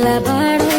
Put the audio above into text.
நிலவாழ்வு